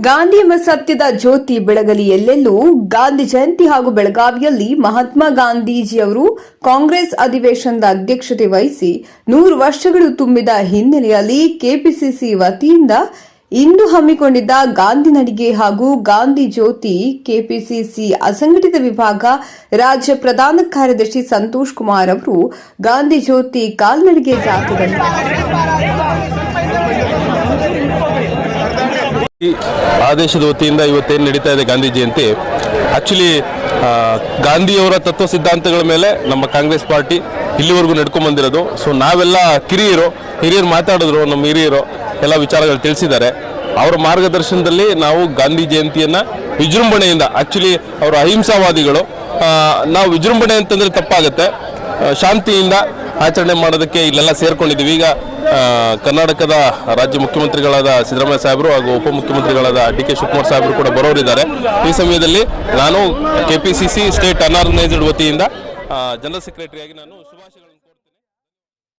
ಗಾಂಧಿ ಎಂಬ ಸತ್ಯದ ಜ್ಯೋತಿ ಬೆಳಗಲಿ ಎಲ್ಲೆಲ್ಲೂ ಗಾಂಧಿ ಜಯಂತಿ ಹಾಗೂ ಬೆಳಗಾವಿಯಲ್ಲಿ ಮಹಾತ್ಮ ಗಾಂಧೀಜಿಯವರು ಕಾಂಗ್ರೆಸ್ ಅಧಿವೇಶನದ ಅಧ್ಯಕ್ಷತೆ ವಹಿಸಿ ನೂರು ವರ್ಷಗಳು ತುಂಬಿದ ಹಿನ್ನೆಲೆಯಲ್ಲಿ ಕೆಪಿಸಿಸಿ ವತಿಯಿಂದ ಇಂದು ಹಮ್ಮಿಕೊಂಡಿದ್ದ ಗಾಂಧಿ ನಡಿಗೆ ಹಾಗೂ ಗಾಂಧಿ ಜ್ಯೋತಿ ಕೆಪಿಸಿಸಿ ಅಸಂಘಟಿತ ವಿಭಾಗ ರಾಜ್ಯ ಪ್ರಧಾನ ಕಾರ್ಯದರ್ಶಿ ಸಂತೋಷ್ ಕುಮಾರ್ ಅವರು ಗಾಂಧಿ ಜ್ಯೋತಿ ಕಾಲ್ನಡಿಗೆ ಜಾಥಾದಲ್ಲಿ ಈ ಆದೇಶದ ವತಿಯಿಂದ ಇವತ್ತೇನು ನಡೀತಾ ಇದೆ ಗಾಂಧಿ ಜಯಂತಿ ಆಕ್ಚುಲಿ ಗಾಂಧಿಯವರ ತತ್ವ ಸಿದ್ಧಾಂತಗಳ ಮೇಲೆ ನಮ್ಮ ಕಾಂಗ್ರೆಸ್ ಪಾರ್ಟಿ ಇಲ್ಲಿವರೆಗೂ ನಡ್ಕೊಂಡ್ ಬಂದಿರೋದು. ಸೊ ನಾವೆಲ್ಲ ಕಿರಿಯರು, ಹಿರಿಯರು ಮಾತಾಡಿದ್ರು, ನಮ್ಮ ಹಿರಿಯರು ಎಲ್ಲ ವಿಚಾರಗಳು ತಿಳಿಸಿದ್ದಾರೆ. ಅವರ ಮಾರ್ಗದರ್ಶನದಲ್ಲಿ ನಾವು ಗಾಂಧಿ ಜಯಂತಿಯನ್ನ ವಿಜೃಂಭಣೆಯಿಂದ ಆಕ್ಚುಲಿ ಅವರು ಅಹಿಂಸಾವಾದಿಗಳು ನಾವು ವಿಜೃಂಭಣೆ ಅಂತಂದ್ರೆ ತಪ್ಪಾಗುತ್ತೆ. ಶಾಂತಿಯಿಂದ ಆಚರಣೆ ಮಾಡೋದಕ್ಕೆ ಇಲ್ಲೆಲ್ಲ ಸೇರ್ಕೊಂಡಿದ್ದೀವಿ. ಈಗ ಕರ್ನಾಟಕದ ರಾಜ್ಯ ಮುಖ್ಯಮಂತ್ರಿಗಳಾದ ಸಿದ್ದರಾಮಯ್ಯ ಸಾಹೇಬರು ಹಾಗೂ ಉಪಮುಖ್ಯಮಂತ್ರಿಗಳಾದ ಡಿ ಕೆ ಶಿವಕುಮಾರ್ ಸಾಹೇಬರು ಕೂಡ ಬರೋರಿದ್ದಾರೆ. ಈ ಸಮಯದಲ್ಲಿ ನಾನು ಕೆಪಿಸಿಸಿ ಸ್ಟೇಟ್ ಅನಾರ್ಗನೈಸ್ಡ್ ವತಿಯಿಂದ ಜನರಲ್ ಸೆಕ್ರೆಟರಿಯಾಗಿ ನಾನು ಶುಭಾಶಯಗಳನ್ನು